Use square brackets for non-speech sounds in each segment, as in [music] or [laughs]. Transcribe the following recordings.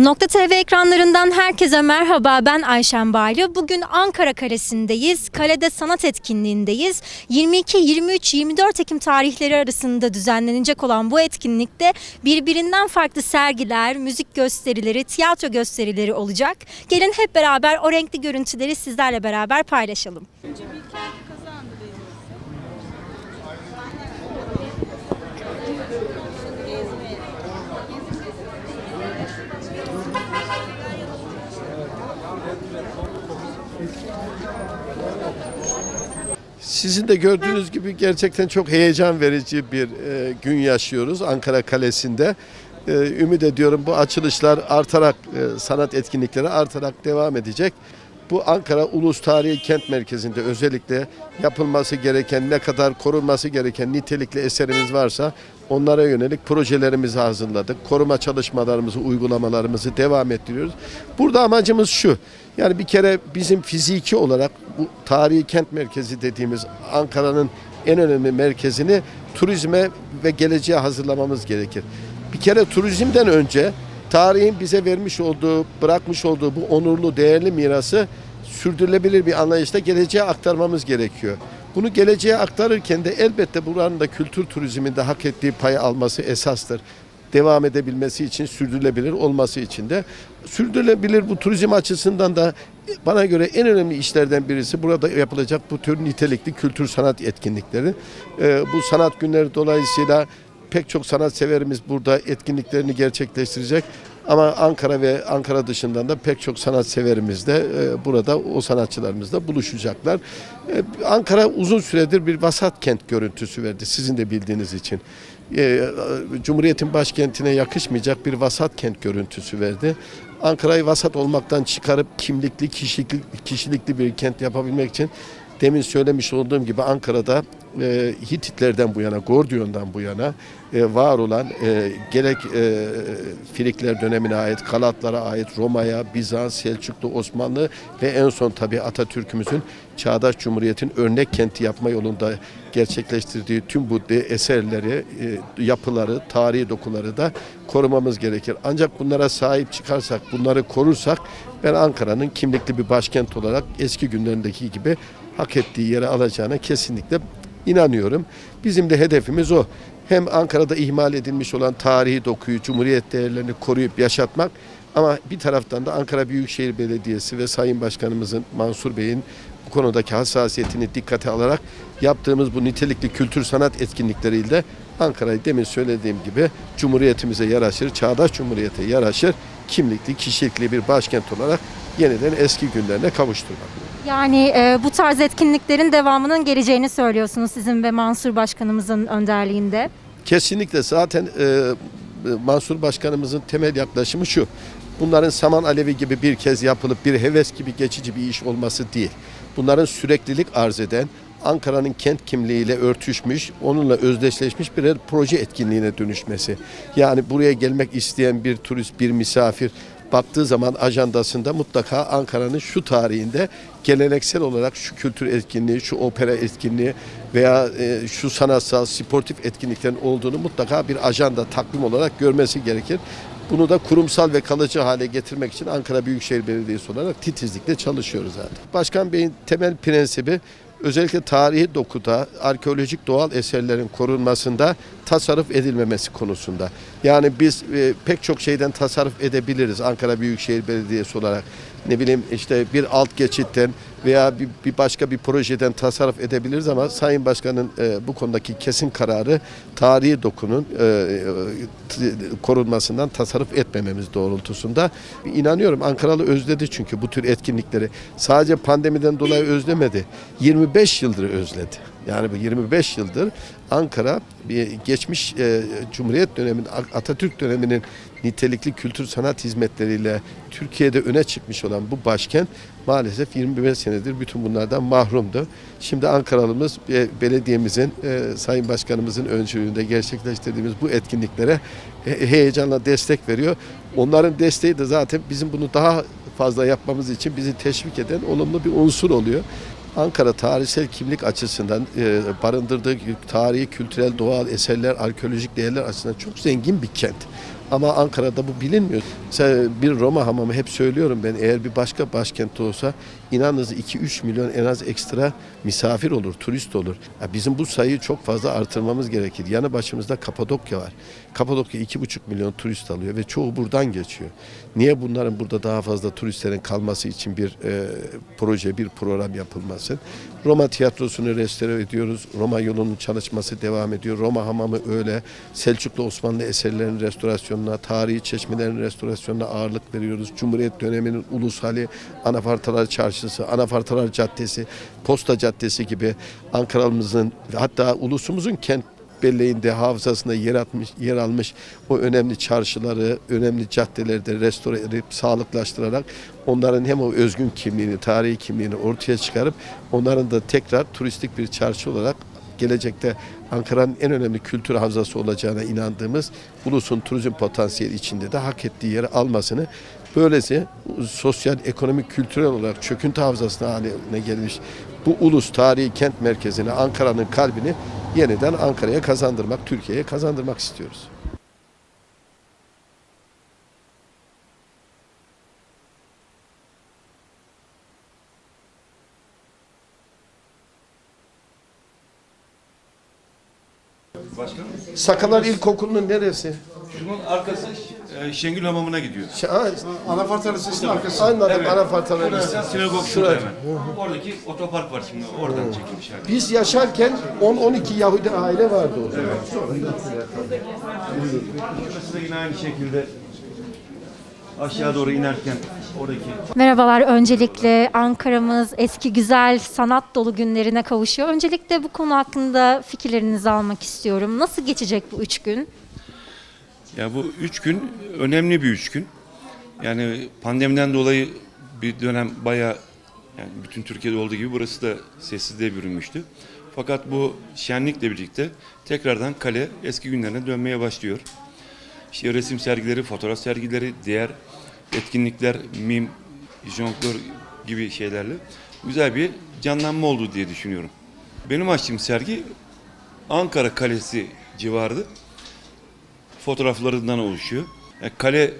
Nokta TV ekranlarından herkese merhaba. Ben Ayşen Baylı. Bugün Ankara Kalesi'ndeyiz. Kalede sanat etkinliğindeyiz. 22, 23, 24 Ekim tarihleri arasında düzenlenecek olan bu etkinlikte birbirinden farklı sergiler, müzik gösterileri, tiyatro gösterileri olacak. Gelin hep beraber o renkli görüntüleri sizlerle beraber paylaşalım. Sizin de gördüğünüz gibi gerçekten çok heyecan verici bir e, gün yaşıyoruz Ankara Kalesi'nde. E, ümit ediyorum bu açılışlar artarak, e, sanat etkinlikleri artarak devam edecek. Bu Ankara Ulus Tarihi Kent Merkezi'nde özellikle yapılması gereken, ne kadar korunması gereken nitelikli eserimiz varsa onlara yönelik projelerimizi hazırladık. Koruma çalışmalarımızı, uygulamalarımızı devam ettiriyoruz. Burada amacımız şu, yani bir kere bizim fiziki olarak bu tarihi kent merkezi dediğimiz Ankara'nın en önemli merkezini turizme ve geleceğe hazırlamamız gerekir. Bir kere turizmden önce tarihin bize vermiş olduğu, bırakmış olduğu bu onurlu, değerli mirası sürdürülebilir bir anlayışla geleceğe aktarmamız gerekiyor. Bunu geleceğe aktarırken de elbette buranın da kültür turizminde hak ettiği payı alması esastır. Devam edebilmesi için, sürdürülebilir olması için de sürdürülebilir bu turizm açısından da bana göre en önemli işlerden birisi burada yapılacak bu tür nitelikli kültür sanat etkinlikleri. Ee, bu sanat günleri dolayısıyla pek çok sanatseverimiz burada etkinliklerini gerçekleştirecek. Ama Ankara ve Ankara dışından da pek çok sanatseverimiz de e, burada o sanatçılarımız da buluşacaklar. E, Ankara uzun süredir bir vasat kent görüntüsü verdi sizin de bildiğiniz için. E, Cumhuriyet'in başkentine yakışmayacak bir vasat kent görüntüsü verdi. Ankara'yı vasat olmaktan çıkarıp kimlikli, kişilikli, kişilikli bir kent yapabilmek için demin söylemiş olduğum gibi Ankara'da e, Hititlerden bu yana, Gordiyon'dan bu yana e, var olan e, gerek e, Frikler dönemine ait, Galatlara ait, Roma'ya, Bizans, Selçuklu, Osmanlı ve en son tabi Atatürk'ümüzün Çağdaş Cumhuriyet'in örnek kenti yapma yolunda gerçekleştirdiği tüm bu eserleri, e, yapıları, tarihi dokuları da korumamız gerekir. Ancak bunlara sahip çıkarsak, bunları korursak ben Ankara'nın kimlikli bir başkent olarak eski günlerindeki gibi hak ettiği yere alacağına kesinlikle inanıyorum. Bizim de hedefimiz o. Hem Ankara'da ihmal edilmiş olan tarihi dokuyu, cumhuriyet değerlerini koruyup yaşatmak ama bir taraftan da Ankara Büyükşehir Belediyesi ve Sayın Başkanımızın Mansur Bey'in bu konudaki hassasiyetini dikkate alarak yaptığımız bu nitelikli kültür sanat etkinlikleriyle Ankara'yı demin söylediğim gibi Cumhuriyetimize yaraşır, çağdaş Cumhuriyete yaraşır, kimlikli, kişilikli bir başkent olarak yeniden eski günlerine kavuşturmak. Yani e, bu tarz etkinliklerin devamının geleceğini söylüyorsunuz sizin ve Mansur Başkanımızın önderliğinde. Kesinlikle zaten e, Mansur Başkanımızın temel yaklaşımı şu. Bunların saman alevi gibi bir kez yapılıp bir heves gibi geçici bir iş olması değil. Bunların süreklilik arz eden Ankara'nın kent kimliğiyle örtüşmüş, onunla özdeşleşmiş birer proje etkinliğine dönüşmesi. Yani buraya gelmek isteyen bir turist, bir misafir baktığı zaman ajandasında mutlaka Ankara'nın şu tarihinde geleneksel olarak şu kültür etkinliği, şu opera etkinliği veya e, şu sanatsal, sportif etkinliklerin olduğunu mutlaka bir ajanda, takvim olarak görmesi gerekir. Bunu da kurumsal ve kalıcı hale getirmek için Ankara Büyükşehir Belediyesi olarak titizlikle çalışıyoruz zaten. Başkan Bey'in temel prensibi özellikle tarihi dokuda, arkeolojik doğal eserlerin korunmasında tasarruf edilmemesi konusunda. Yani biz e, pek çok şeyden tasarruf edebiliriz Ankara Büyükşehir Belediyesi olarak. Ne bileyim işte bir alt geçitten veya bir, bir başka bir projeden tasarruf edebiliriz ama Sayın Başkan'ın e, bu konudaki kesin kararı tarihi dokunun e, e, korunmasından tasarruf etmememiz doğrultusunda. İnanıyorum Ankaralı özledi çünkü bu tür etkinlikleri. Sadece pandemiden dolayı özlemedi. 25 yıldır özledi. Yani bu 25 yıldır Ankara bir geçmiş e, Cumhuriyet döneminin Atatürk döneminin nitelikli kültür sanat hizmetleriyle Türkiye'de öne çıkmış olan bu başkent maalesef 25 senedir bütün bunlardan mahrumdu. Şimdi Ankaralımız e, belediyemizin, e, Sayın Başkanımızın öncülüğünde gerçekleştirdiğimiz bu etkinliklere he- heyecanla destek veriyor. Onların desteği de zaten bizim bunu daha fazla yapmamız için bizi teşvik eden olumlu bir unsur oluyor. Ankara tarihsel kimlik açısından e, barındırdığı tarihi, kültürel, doğal eserler, arkeolojik değerler açısından çok zengin bir kent. Ama Ankara'da bu bilinmiyor. Mesela bir Roma hamamı hep söylüyorum ben eğer bir başka başkent olsa inanınız 2-3 milyon en az ekstra misafir olur, turist olur. Ya bizim bu sayıyı çok fazla artırmamız gerekir. Yanı başımızda Kapadokya var. Kapadokya 2,5 milyon turist alıyor ve çoğu buradan geçiyor. Niye bunların burada daha fazla turistlerin kalması için bir e, proje, bir program yapılmasın? Roma tiyatrosunu restore ediyoruz. Roma yolunun çalışması devam ediyor. Roma hamamı öyle. Selçuklu Osmanlı eserlerinin restorasyonuna, tarihi çeşmelerin restorasyonuna ağırlık veriyoruz. Cumhuriyet döneminin ulus hali, Anafartalar Çarşısı, Anafartalar Caddesi, Posta Caddesi gibi Ankara'mızın hatta ulusumuzun kent belleğinde hafızasında yer, atmış, yer almış o önemli çarşıları, önemli caddelerde restore edip sağlıklaştırarak onların hem o özgün kimliğini, tarihi kimliğini ortaya çıkarıp onların da tekrar turistik bir çarşı olarak gelecekte Ankara'nın en önemli kültür havzası olacağına inandığımız ulusun turizm potansiyeli içinde de hak ettiği yeri almasını böylece sosyal, ekonomik, kültürel olarak çöküntü havzasına haline gelmiş bu ulus tarihi kent merkezine, Ankara'nın kalbini yeniden Ankara'ya kazandırmak, Türkiye'ye kazandırmak istiyoruz. Başkanım, Sakalar İlkokulu'nun neresi? şunun arkası e, Şengül Hamamı'na gidiyor. Şey, ha, Anafart Lisesi'nin arkası. anladım Evet. anafartaları. Burası sinagog Şurada. şurada hemen. Oradaki otopark var şimdi, oradan çekilmiş yani. Biz yaşarken 10-12 Yahudi aile vardı o zaman. Şurası da yine aynı şekilde aşağı doğru inerken oradaki Merhabalar. Öncelikle Ankara'mız eski güzel sanat dolu günlerine kavuşuyor. Öncelikle bu konu hakkında fikirlerinizi almak istiyorum. Nasıl geçecek bu üç gün? Ya bu üç gün önemli bir üç gün. Yani pandemiden dolayı bir dönem bayağı yani bütün Türkiye'de olduğu gibi burası da sessizliğe bürünmüştü. Fakat bu şenlikle birlikte tekrardan kale eski günlerine dönmeye başlıyor. İşte resim sergileri, fotoğraf sergileri, diğer etkinlikler, mim, jonglör gibi şeylerle güzel bir canlanma oldu diye düşünüyorum. Benim açtığım sergi Ankara Kalesi civarı fotoğraflarından oluşuyor. Yani kale e,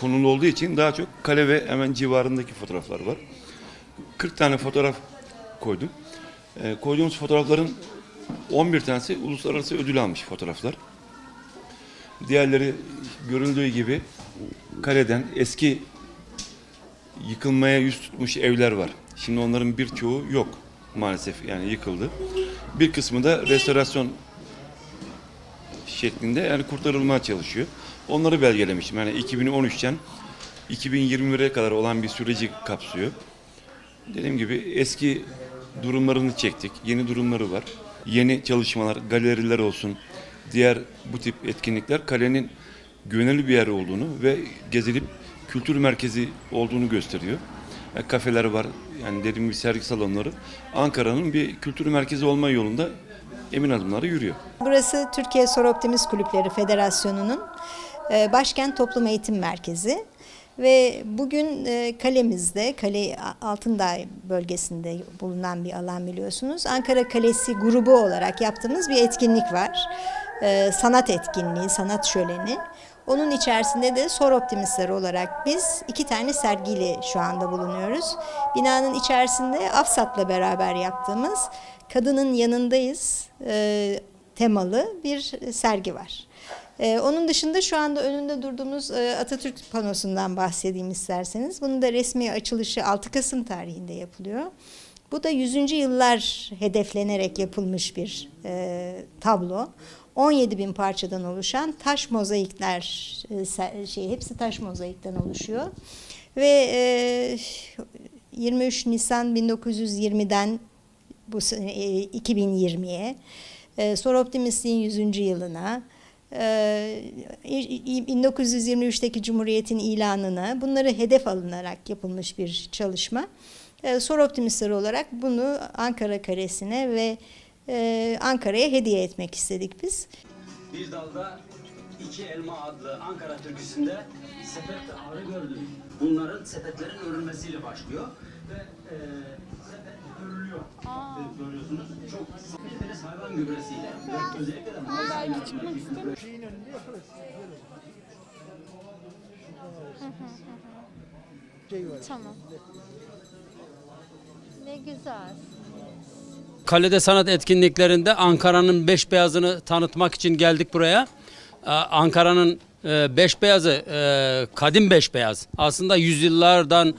konulu olduğu için daha çok kale ve hemen civarındaki fotoğraflar var. 40 tane fotoğraf koydum. E, koyduğumuz fotoğrafların 11 tanesi uluslararası ödül almış fotoğraflar. Diğerleri görüldüğü gibi kaleden eski yıkılmaya yüz tutmuş evler var. Şimdi onların birçoğu yok maalesef yani yıkıldı. Bir kısmı da restorasyon şeklinde yani kurtarılmaya çalışıyor. Onları belgelemiştim. Yani 2013'ten 2021'e kadar olan bir süreci kapsıyor. Dediğim gibi eski durumlarını çektik. Yeni durumları var. Yeni çalışmalar, galeriler olsun, diğer bu tip etkinlikler kalenin güvenilir bir yer olduğunu ve gezilip kültür merkezi olduğunu gösteriyor. Yani kafeler var, yani dediğim gibi sergi salonları. Ankara'nın bir kültür merkezi olma yolunda emin adımları yürüyor. Burası Türkiye Soroptimist Kulüpleri Federasyonu'nun e, başkent toplum eğitim merkezi. Ve bugün e, kalemizde, Kale Altındağ bölgesinde bulunan bir alan biliyorsunuz. Ankara Kalesi grubu olarak yaptığımız bir etkinlik var. E, Sanat etkinliği, sanat şöleni. Onun içerisinde de Sor Optimistler olarak biz iki tane sergiyle şu anda bulunuyoruz. Binanın içerisinde Afsat'la beraber yaptığımız Kadının Yanındayız e, temalı bir sergi var. Ee, onun dışında şu anda önünde durduğumuz e, Atatürk panosundan bahsedeyim isterseniz. Bunun da resmi açılışı 6 Kasım tarihinde yapılıyor. Bu da 100. yıllar hedeflenerek yapılmış bir e, tablo. 17 bin parçadan oluşan taş mozaikler, e, şey hepsi taş mozaikten oluşuyor. Ve e, 23 Nisan 1920'den bu e, 2020'ye, e, Sor Optimist'in 100. yılına, e, 1923'teki Cumhuriyet'in ilanına bunları hedef alınarak yapılmış bir çalışma. E, Sor Optimistler olarak bunu Ankara Kalesi'ne ve e, Ankara'ya hediye etmek istedik biz. Bir dalda iki elma adlı Ankara türküsünde sepet ağrı gördüm. Bunların sepetlerin örülmesiyle başlıyor ve e, sepet örülüyor. görüyorsunuz. Çok kaliteli hayvan gübresiyle özellikle de malzeme Tamam. Güzel. Kalede sanat etkinliklerinde Ankara'nın beş beyazını tanıtmak için geldik buraya. Ee, Ankara'nın e, beş beyazı e, kadim beş beyaz. Aslında yüzyıllardan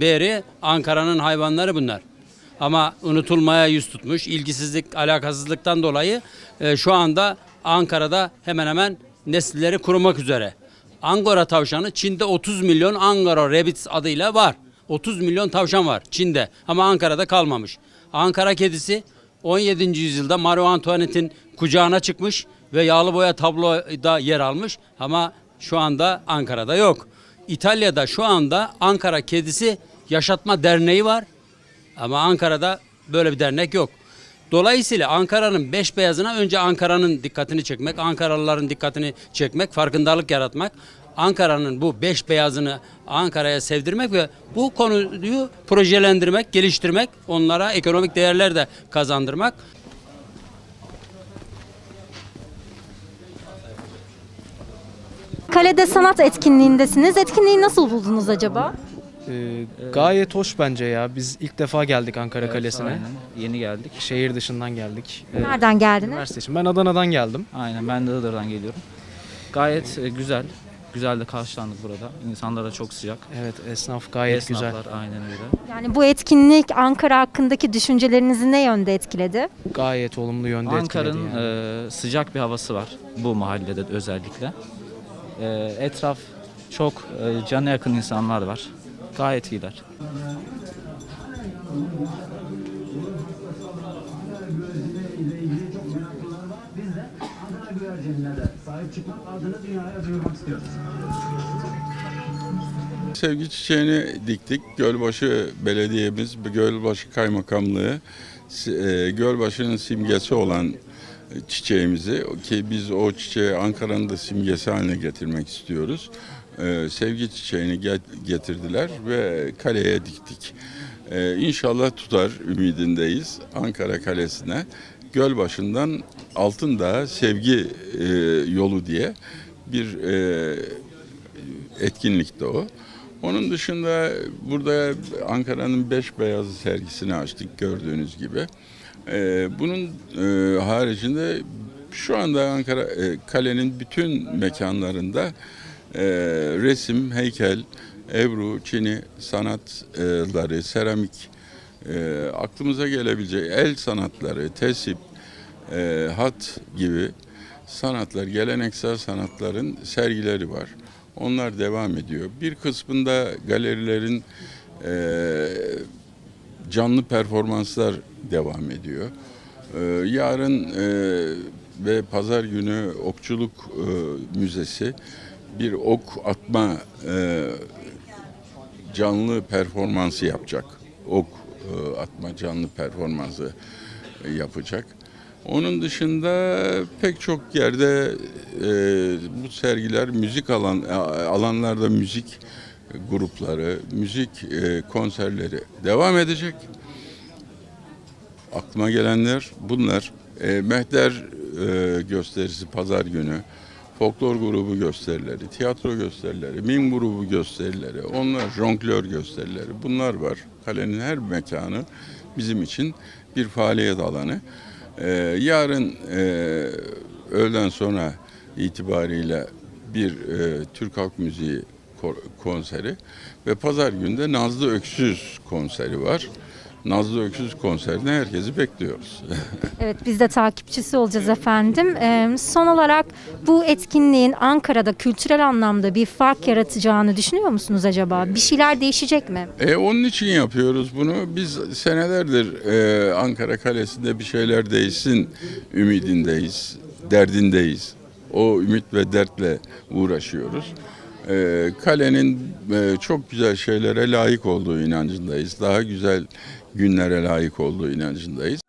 beri Ankara'nın hayvanları bunlar. Ama unutulmaya yüz tutmuş. ilgisizlik, alakasızlıktan dolayı e, şu anda Ankara'da hemen hemen nesilleri kurumak üzere. Angora tavşanı Çin'de 30 milyon Angora rabbits adıyla var. 30 milyon tavşan var Çin'de ama Ankara'da kalmamış. Ankara kedisi 17. yüzyılda Marie Antoinette'in kucağına çıkmış ve yağlı boya tabloda yer almış ama şu anda Ankara'da yok. İtalya'da şu anda Ankara Kedisi Yaşatma Derneği var ama Ankara'da böyle bir dernek yok. Dolayısıyla Ankara'nın beş beyazına önce Ankara'nın dikkatini çekmek, Ankaralıların dikkatini çekmek, farkındalık yaratmak. Ankara'nın bu beş beyazını Ankara'ya sevdirmek ve bu konuyu projelendirmek, geliştirmek, onlara ekonomik değerler de kazandırmak. Kalede sanat etkinliğindesiniz. Etkinliği nasıl buldunuz acaba? Ee, gayet hoş bence ya. Biz ilk defa geldik Ankara Kalesi'ne. Aynen. Yeni geldik. Şehir dışından geldik. Ee, Nereden geldiniz? üniversite için. Ben Adana'dan geldim. Aynen ben de Iğdır'dan geliyorum. Gayet e, güzel. Güzel de karşılandık burada. İnsanlar da çok sıcak. Evet esnaf gayet güzel. Esnaflar aynen öyle. Yani bu etkinlik Ankara hakkındaki düşüncelerinizi ne yönde etkiledi? Gayet olumlu yönde etkiledi Ankara'nın yani. e, sıcak bir havası var. Bu mahallede özellikle. E, etraf çok e, cana yakın insanlar var. Gayet iyiler. Sahip çıkmak adını dünyaya duyurmak istiyoruz. Sevgi çiçeğini diktik. Gölbaşı Belediye'miz, Gölbaşı Kaymakamlığı, e, Gölbaşı'nın simgesi olan çiçeğimizi ki biz o çiçeği Ankara'nın da simgesi haline getirmek istiyoruz. E, Sevgi çiçeğini get- getirdiler ve kaleye diktik. E, İnşallah tutar ümidindeyiz Ankara Kalesi'ne. Gölbaşı'ndan Altındağ Sevgi e, Yolu diye bir e, etkinlikte o. Onun dışında burada Ankara'nın beş beyazı sergisini açtık gördüğünüz gibi. Ee, bunun e, haricinde şu anda Ankara e, kalenin bütün mekanlarında e, resim, heykel, Ebru, Çini sanatları, seramik, e, aklımıza gelebilecek el sanatları, tesip, e, hat gibi sanatlar, geleneksel sanatların sergileri var. Onlar devam ediyor. Bir kısmında galerilerin e, canlı performanslar devam ediyor. E, yarın e, ve pazar günü Okçuluk e, Müzesi bir ok atma e, canlı performansı yapacak. Ok atma canlı performansı e, yapacak. Onun dışında pek çok yerde e, bu sergiler müzik alan alanlarda müzik grupları, müzik e, konserleri devam edecek. Aklıma gelenler bunlar. E, Mehter e, gösterisi pazar günü, folklor grubu gösterileri, tiyatro gösterileri, mim grubu gösterileri, onlar jonglör gösterileri bunlar var. Kalenin her mekanı bizim için bir faaliyet alanı. Ee, yarın e, öğleden sonra itibariyle bir e, Türk Halk Müziği ko- konseri ve pazar günde Nazlı Öksüz konseri var. Nazlı Öksüz konserine herkesi bekliyoruz. [laughs] Evet biz de takipçisi olacağız efendim. Ee, son olarak bu etkinliğin Ankara'da kültürel anlamda bir fark yaratacağını düşünüyor musunuz acaba? Bir şeyler değişecek mi? E, onun için yapıyoruz bunu. Biz senelerdir e, Ankara Kalesi'nde bir şeyler değişsin ümidindeyiz, derdindeyiz. O ümit ve dertle uğraşıyoruz. E, kalenin e, çok güzel şeylere layık olduğu inancındayız. Daha güzel günlere layık olduğu inancındayız.